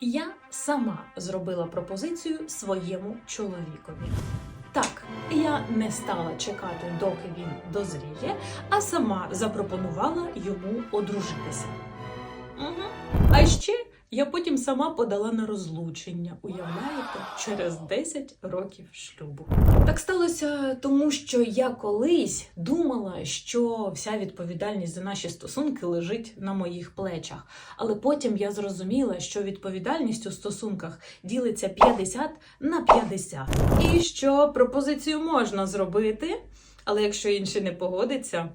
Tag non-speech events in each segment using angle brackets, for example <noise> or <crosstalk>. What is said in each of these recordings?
Я сама зробила пропозицію своєму чоловікові. Так, я не стала чекати, доки він дозріє, а сама запропонувала йому одружитися. Угу. А ще я потім сама подала на розлучення, уявляєте, через 10 років шлюбу. Так сталося тому, що я колись думала, що вся відповідальність за наші стосунки лежить на моїх плечах. Але потім я зрозуміла, що відповідальність у стосунках ділиться 50 на 50. І що пропозицію можна зробити, але якщо інший не погодиться,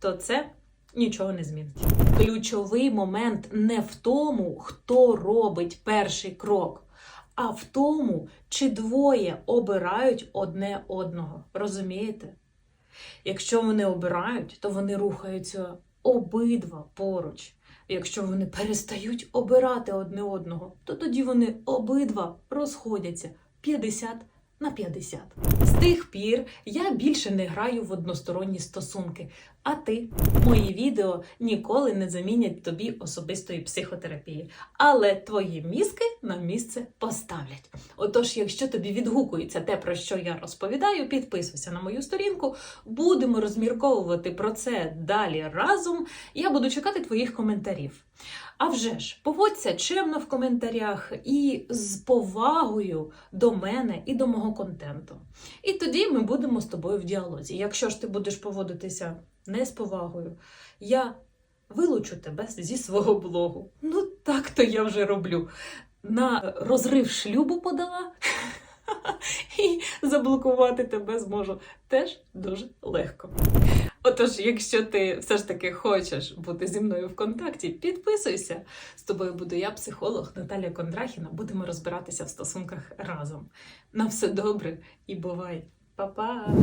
то це нічого не змінить. Ключовий момент не в тому, хто робить перший крок, а в тому, чи двоє обирають одне одного. Розумієте? Якщо вони обирають, то вони рухаються обидва поруч. Якщо вони перестають обирати одне одного, то тоді вони обидва розходяться 50 на 50. З тих пір я більше не граю в односторонні стосунки. А ти, мої відео ніколи не замінять тобі особистої психотерапії, але твої мізки на місце поставлять. Отож, якщо тобі відгукується те, про що я розповідаю, підписуйся на мою сторінку. Будемо розмірковувати про це далі разом. Я буду чекати твоїх коментарів. А вже ж, поводься чемно в коментарях і з повагою до мене і до мого контенту. І тоді ми будемо з тобою в діалозі. Якщо ж ти будеш поводитися не з повагою, я вилучу тебе зі свого блогу. Ну, так то я вже роблю. На розрив шлюбу подала. <laughs> І заблокувати тебе зможу теж дуже легко. Отож, якщо ти все ж таки хочеш бути зі мною в контакті, підписуйся. З тобою буду я, психолог Наталія Кондрахіна. Будемо розбиратися в стосунках разом. На все добре і бувай! Па-па!